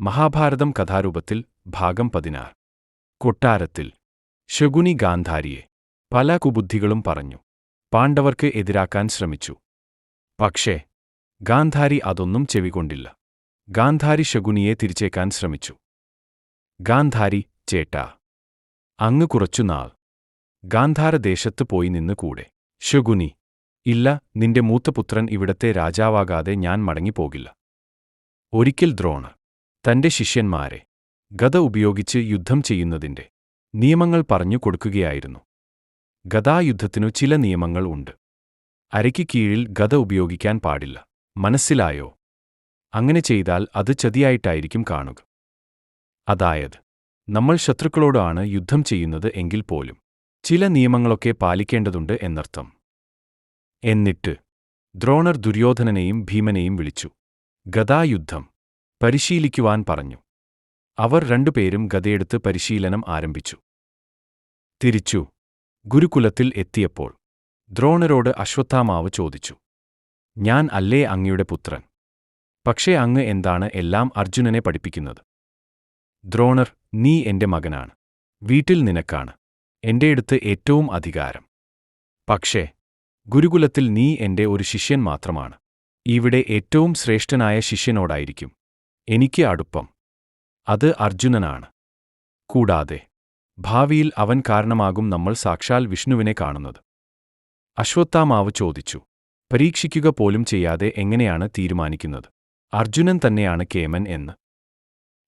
മഹാഭാരതം കഥാരൂപത്തിൽ ഭാഗം പതിനാറ്. കൊട്ടാരത്തിൽ. ശകുനി ഗാന്ധാരിയെ. പല കുബുദ്ധികളും പറഞ്ഞു. പാണ്ഡവർക്ക് എതിരാക്കാൻ ശ്രമിച്ചു. പക്ഷേ ഗാന്ധാരി അതൊന്നും ചെവികൊണ്ടില്ല. ഗാന്ധാരി ശകുനിയെ തിരിച്ചേക്കാൻ ശ്രമിച്ചു. ഗാന്ധാരി ചേട്ടാ. അങ്ങ് കുറച്ചുനാൾ ഗാന്ധാരദേശത്ത് പോയി നിന്ന് കൂടെ. ശകുനി. ഇല്ല നിന്റെ മൂത്തപുത്രൻ ഇവിടത്തെ രാജാവാകാതെ ഞാൻ മടങ്ങിപ്പോകില്ല. ഒരിക്കൽ ദ്രോണർ. തന്റെ ശിഷ്യന്മാരെ ഗത ഉപയോഗിച്ച് യുദ്ധം ചെയ്യുന്നതിന്റെ നിയമങ്ങൾ പറഞ്ഞു കൊടുക്കുകയായിരുന്നു. ഗതായുദ്ധത്തിനു ചില നിയമങ്ങൾ ഉണ്ട്. അരയ്ക്ക് കീഴിൽ ഗത ഉപയോഗിക്കാൻ പാടില്ല. മനസ്സിലായോ? അങ്ങനെ ചെയ്താൽ അത് ചതിയായിട്ടായിരിക്കും കാണുക. അതായത് നമ്മൾ ശത്രുക്കളോടാണ് യുദ്ധം ചെയ്യുന്നത് എങ്കിൽ പോലും ചില നിയമങ്ങളൊക്കെ പാലിക്കേണ്ടതുണ്ട് എന്നർത്ഥം. എന്നിട്ട് ദ്രോണർ ദുര്യോധനനെയും ഭീമനെയും വിളിച്ചു. ഗദായുദ്ധം പരിശീലിക്കുവാൻ പറഞ്ഞു. അവർ രണ്ടുപേരും ഗതയെടുത്ത് പരിശീലനം ആരംഭിച്ചു. തിരിച്ചു ഗുരുകുലത്തിൽ എത്തിയപ്പോൾ ദ്രോണരോട് അശ്വത്ഥാമാവ് ചോദിച്ചു ഞാൻ അല്ലേ അങ്ങയുടെ പുത്രൻ? പക്ഷേ അങ്ങ് എന്താണ് എല്ലാം അർജുനനെ പഠിപ്പിക്കുന്നത്? ദ്രോണർ നീ എന്റെ മകനാണ് വീട്ടിൽ നിനക്കാണ് എന്റെയടുത്ത് ഏറ്റവും അധികാരം. പക്ഷേ ഗുരുകുലത്തിൽ നീ എന്റെ ഒരു ശിഷ്യൻ മാത്രമാണ് ഇവിടെ ഏറ്റവും ശ്രേഷ്ഠനായ ശിഷ്യനോടായിരിക്കും. എനിക്ക് അടുപ്പം. അത് അർജുനനാണ്. കൂടാതെ ഭാവിയിൽ അവൻ കാരണമാകും നമ്മൾ സാക്ഷാൽ വിഷ്ണുവിനെ കാണുന്നത്. അശ്വത്ഥാമാവ് ചോദിച്ചു പരീക്ഷിക്കുക പോലും ചെയ്യാതെ എങ്ങനെയാണ് തീരുമാനിക്കുന്നത്? അർജുനൻ തന്നെയാണ് കേമൻ എന്ന്.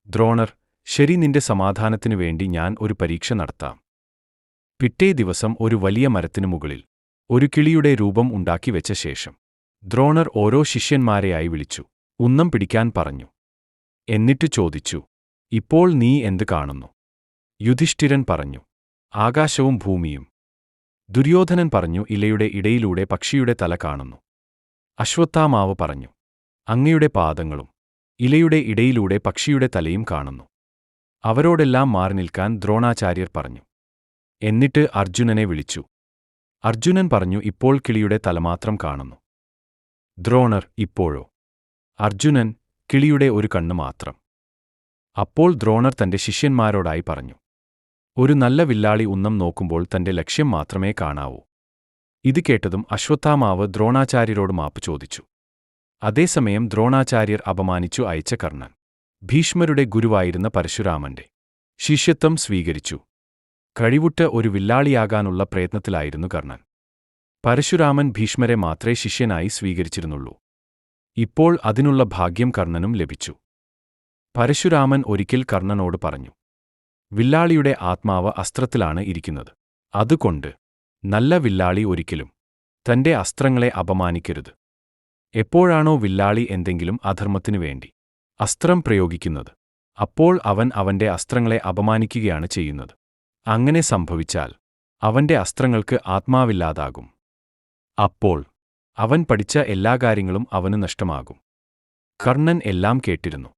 ദ്രോണർ ശരി നിന്റെ സമാധാനത്തിനു വേണ്ടി ഞാൻ ഒരു പരീക്ഷ നടത്താം. പിറ്റേ ദിവസം ഒരു വലിയ മരത്തിനു മുകളിൽ ഒരു കിളിയുടെ രൂപം ഉണ്ടാക്കി വെച്ച ശേഷം. ദ്രോണർ ഓരോ ശിഷ്യന്മാരെയായി വിളിച്ചു ഉന്നം പിടിക്കാൻ പറഞ്ഞു. എന്നിട്ട് ചോദിച്ചു ഇപ്പോൾ നീ എന്ത് കാണുന്നു? യുധിഷ്ഠിരൻ പറഞ്ഞു ആകാശവും ഭൂമിയും. ദുര്യോധനൻ പറഞ്ഞു ഇലയുടെ ഇടയിലൂടെ പക്ഷിയുടെ തല കാണുന്നു. അശ്വത്ഥാമാവ് പറഞ്ഞു അങ്ങയുടെ പാദങ്ങളും ഇലയുടെ ഇടയിലൂടെ പക്ഷിയുടെ തലയും കാണുന്നു. അവരോടെല്ലാം മാറി നിൽക്കാൻ ദ്രോണാചാര്യർ പറഞ്ഞു. എന്നിട്ട് അർജുനനെ വിളിച്ചു. അർജുനൻ പറഞ്ഞു ഇപ്പോൾ കിളിയുടെ തലമാത്രം കാണുന്നു. ദ്രോണർ ഇപ്പോഴോ? അർജുനൻ കിളിയുടെ ഒരു കണ്ണ് മാത്രം. അപ്പോൾ ദ്രോണർ തന്റെ ശിഷ്യന്മാരോടായി പറഞ്ഞു ഒരു നല്ല വില്ലാളി ഉന്നം നോക്കുമ്പോൾ തന്റെ ലക്ഷ്യം മാത്രമേ കാണാവൂ. ഇത് കേട്ടതും അശ്വത്ഥാമാവ് ദ്രോണാചാര്യരോട് മാപ്പ് ചോദിച്ചു. അതേസമയം ദ്രോണാചാര്യർ അപമാനിച്ചു അയച്ച കർണൻ ഭീഷ്മരുടെ ഗുരുവായിരുന്ന പരശുരാമന്റെ ശിഷ്യത്വം സ്വീകരിച്ചു. കഴിവുറ്റ ഒരു വില്ലാളിയാകാനുള്ള പ്രയത്നത്തിലായിരുന്നു കർണൻ. പരശുരാമൻ ഭീഷ്മരെ മാത്രമേ ശിഷ്യനായി സ്വീകരിച്ചിരുന്നുള്ളൂ. ഇപ്പോൾ അതിനുള്ള ഭാഗ്യം കർണനും ലഭിച്ചു. പരശുരാമൻ ഒരിക്കൽ കർണനോട് പറഞ്ഞു വില്ലാളിയുടെ ആത്മാവ് അസ്ത്രത്തിലാണ് ഇരിക്കുന്നത്. അതുകൊണ്ട് നല്ല വില്ലാളി ഒരിക്കലും തന്റെ അസ്ത്രങ്ങളെ അപമാനിക്കരുത്. എപ്പോഴാണോ വില്ലാളി എന്തെങ്കിലും അധർമ്മത്തിനു വേണ്ടി അസ്ത്രം പ്രയോഗിക്കുന്നത് അപ്പോൾ അവൻ അവന്റെ അസ്ത്രങ്ങളെ അപമാനിക്കുകയാണ് ചെയ്യുന്നത്. അങ്ങനെ സംഭവിച്ചാൽ അവന്റെ അസ്ത്രങ്ങൾക്ക് ആത്മാവില്ലാതാകും. അപ്പോൾ അവൻ പഠിച്ച എല്ലാ കാര്യങ്ങളും അവന് നഷ്ടമാകും. കർണൻ എല്ലാം കേട്ടിരുന്നു.